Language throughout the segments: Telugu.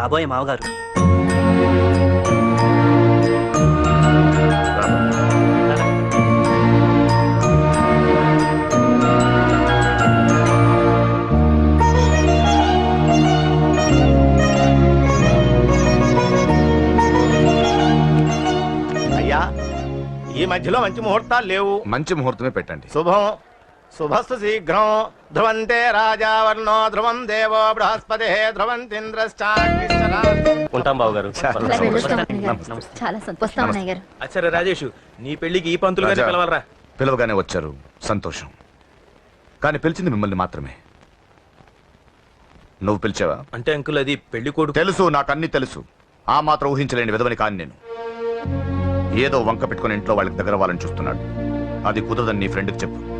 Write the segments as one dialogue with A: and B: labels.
A: కాబోయే మావగారు. రారా.
B: అయ్యా ఈ మధ్యలో మంచి ముహూర్తాలు లేవు.
C: మంచి ముహూర్తమే పెట్టండి.
B: శుభం. శుభస్తు శీఘ్రం ధ్రువంతే రాజా వర్ణో ధ్రువం దేవో బృహస్పతి
D: ఉంటాం బాబు గారు.
E: చాలా సంతోషం. గారు.
D: అచ్చరే రాజేష్ నీ పెళ్ళికి ఈ పంతులు గారిని. పిలవాలరా?
C: పిలవగానే వచ్చారు. సంతోషం. కానీ పిలిచింది మిమ్మల్ని మాత్రమే. నువ్వు పిలిచావా?
D: అంటే అంకుల్ అది పెళ్ళి కొడుకు
C: తెలుసు నాకు అన్ని తెలుసు. ఆ మాత్రం ఊహించలేని విధవని కాని నేను. ఏదో వంక పెట్టుకుని ఇంట్లో వాళ్ళకి దగ్గర వాళ్ళని చూస్తున్నాడు. అది కుదరదని నీ ఫ్రెండ్కి చెప్పు.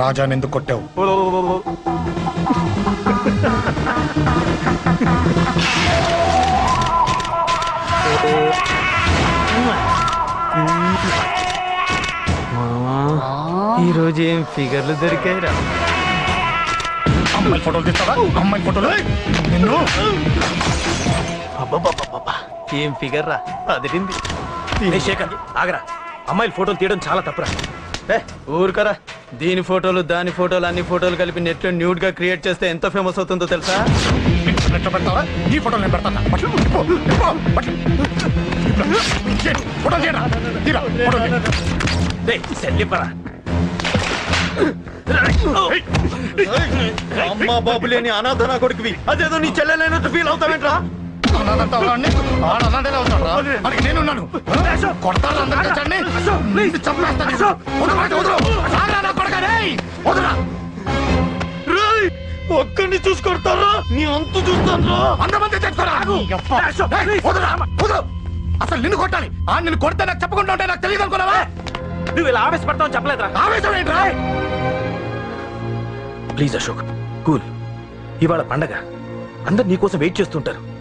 F: రాజా ఎందుకు కొట్టావు?
D: ఈ రోజు ఏం ఫిగర్లు దొరికాయిరా?
F: అమ్మాయి ఫోటోలు తీస్తావా? అమ్మాయి ఫోటోలు? నిన్ను?
D: ఏం ఫిగర్ రా అదిరింది శేఖర్ ఆగరా. అమ్మాయిల ఫోటోలు తీయడం చాలా తప్పురా. ఊరుకరా. దీని ఫోటోలు దాని ఫోటోలు అన్ని ఫోటోలు కలిపి నెట్లో న్యూడ్గా క్రియేట్ చేస్తే ఎంత ఫేమస్ అవుతుందో తెలుసా?
F: నెట్లో ఈ ఫోటోలు నేను పెడతాను? చేయరా
D: సెల్లిపరా అమ్మా బాబు లేని అనాథనా కొడుకువి. అదేదో నీ చెల్లెలైనట్టు ఫీల్ అవుతావేంట్రా?
F: ఆడ అవుతాడు. కొడతారా అందరికీ చంపేస్తాను. వదరు, వాడిని వదరు. రారా నా.
D: ఒక్కడిని అంతు చూస్తాను
F: అంతమంది వదరు. అసలు నిన్ను కొట్టాలి. ఆ నిన్ను కొడితే నాకు చెప్పకుండా ఉంటే నాకు తెలియదు అనుకున్నావా?
D: నువ్వు ఇలా ఆవేశపడతావు చెప్పలేదురా.
F: ఆవేశం ఏంట్రా?
D: Please Ashok cool. ఇవాళ పండగ. అందరు నీకోసం వెయిట్ చేస్తుంటారు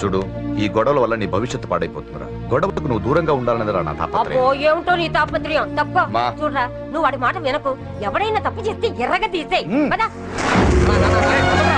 C: చూడు ఈ గొడవల వల్ల నీ భవిష్యత్తు పాడైపోతుందిరా. గొడవకు నువ్వు దూరంగా ఉండాలనేదిరా నా
G: అబ్బో
C: తాపత్రయం
G: ఏమిటో నీ తాపత్రయం? తప్ప
C: మా.
G: చూడరా నువ్వు వాడి మాట వినకు. ఎవడైనా తప్పు చేస్తే ఎర్రగా తీసేయ్. పదా. ఎలా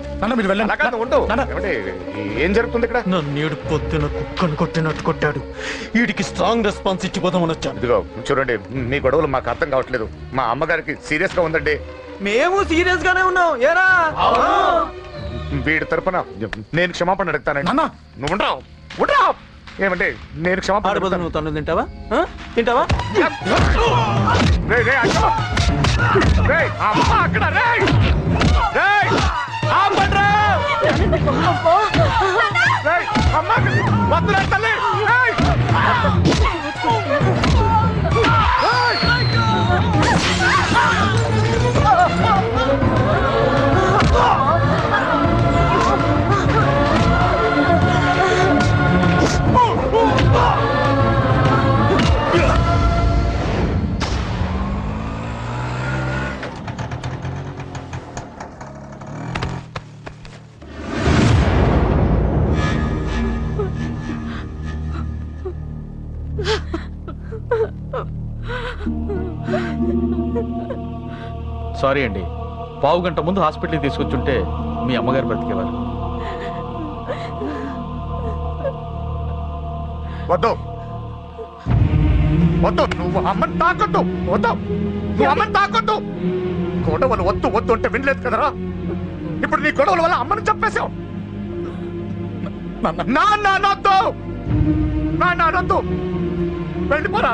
F: నాన్న మీరు వెళ్ళండి.
C: అలా కాదు ఉండు.
F: నాన్న,
C: ఏమండి, ఏం జరుగుతుంది ఇక్కడ?
D: నన్ను పొద్దున కుక్కను కొట్టినట్టు కొట్టాడు. వీడికి స్ట్రాంగ్ రెస్పాన్స్ ఇచ్చిపోదామని వచ్చాను.
C: ఇదిగో చూడండి మీ గొడవలు మాకు అర్థం కావట్లేదు. మా అమ్మగారికి సీరియస్గా ఉందండి.
D: మేము సీరియస్ గానే ఉన్నాం. ఏరా?
C: వీడి తరపున నేను క్షమాపణ అడుగుతానండి.
F: నాన్న.
C: నువ్వు ఉండరావు ఉండరావు ఏమంటే నేను క్షమాపణ
D: ఆడబోదు
C: అడుగుతాను.
D: నువ్వు తను తింటావా? ఆ? తింటావా?
C: రేయ్, రేయ్, అక్కడ. రేయ్, అమ్మ అక్కడ, రేయ్. రేయ్, వద్దురా తల్లి.
H: సారీ అండి. పావు గంట ముందు హాస్పిటల్కి తీసుకొచ్చుంటే మీ అమ్మగారు బ్రతికేవారు.
C: వద్దు. వద్దు. నువ్వు అమ్మని తాకొద్దు. వద్దు. నువ్వు అమ్మని తాకొద్దు. గొడవలు వద్దు వద్దు అంటే వినలేదు కదరా? ఇప్పుడు నీ గొడవల వల్ల అమ్మని చెప్పేశావు నా నా నాన్నొద్దు వెళ్ళిపోరా.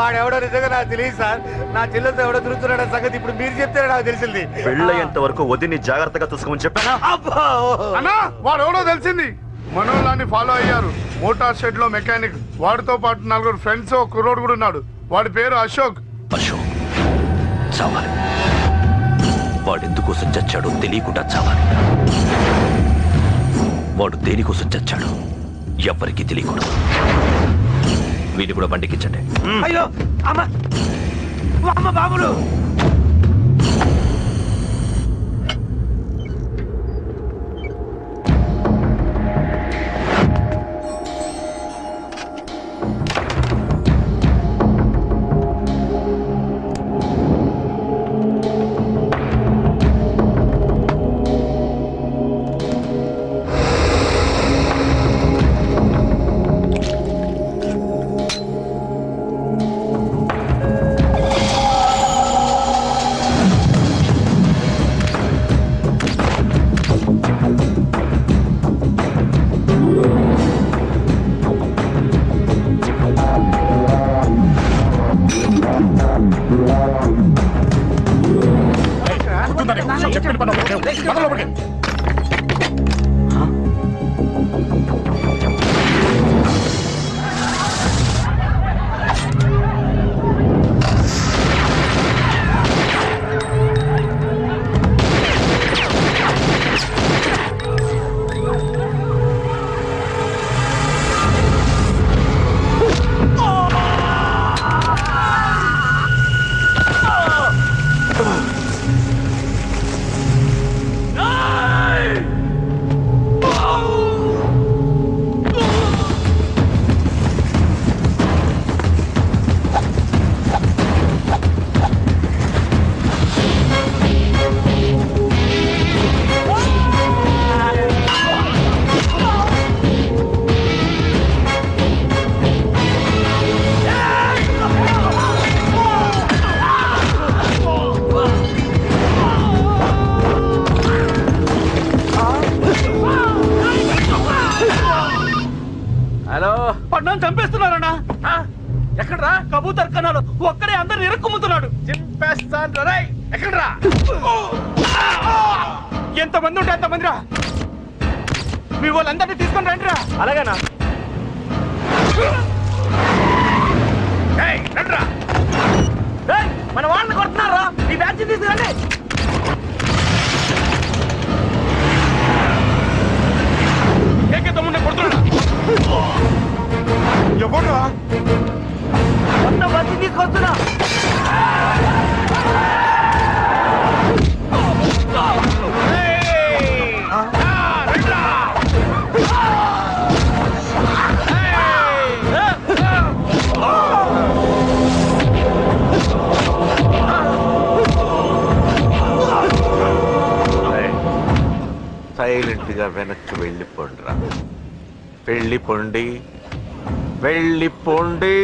B: వాడెవడో నిజంగా నాకు తెలియదు సార్. నా చెల్లెలతో ఎవడో తిరుగుతున్నాడు సంగతి ఇప్పుడు మీరు చెప్తే నాకు తెలిసింది.
H: పెళ్ళయ్యేంత వరకు వదిని జాగ్రత్తగా చూసుకోమని చెప్పానా?
I: అన్నా వాడు ఎవడో తెలిసింది. మనోళ్ళని ఫాలో అయ్యారు. మోటార్ షెడ్లో మెకానిక్. వాడితో పాటు నలుగురు ఫ్రెండ్స్ ఒక కుర్రోడు కూడా ఉన్నాడు. వాడి పేరు అశోక్.
H: అశోక్ చావాలి. వాడు ఎందుకోసం చచ్చాడో తెలియకుండా చావాలి. వాడు దేనికోసం చచ్చాడో ఎవ్వరికీ తెలియకూడదు. వీటి కూడా బండికించండి.
D: అయ్యో అమ్మ. అమ్మ బాబులు.
I: చెప్పండి పద లోపలికి.
D: కబూతర్ కన్నాడు ఒక్కడే అందరు ఇరుక్కుమ్ముతున్నాడు. చింపేస్తాను రై ఎక్కడ్రా? ఎంతమంది ఉంటే అంతమంది రా మీ వాళ్ళందరినీ తీసుకొని రండి రా
B: అలాగేనా
D: రండ్రా. మన వాళ్ళని కొడుతున్నారా? ఈ బ్యాచ్ తీసుకురండి.
J: సైలెంట్గా వెనక్కి వెళ్ళిపోండిరా. వెళ్ళిపోండి వెళ్ళిపోండి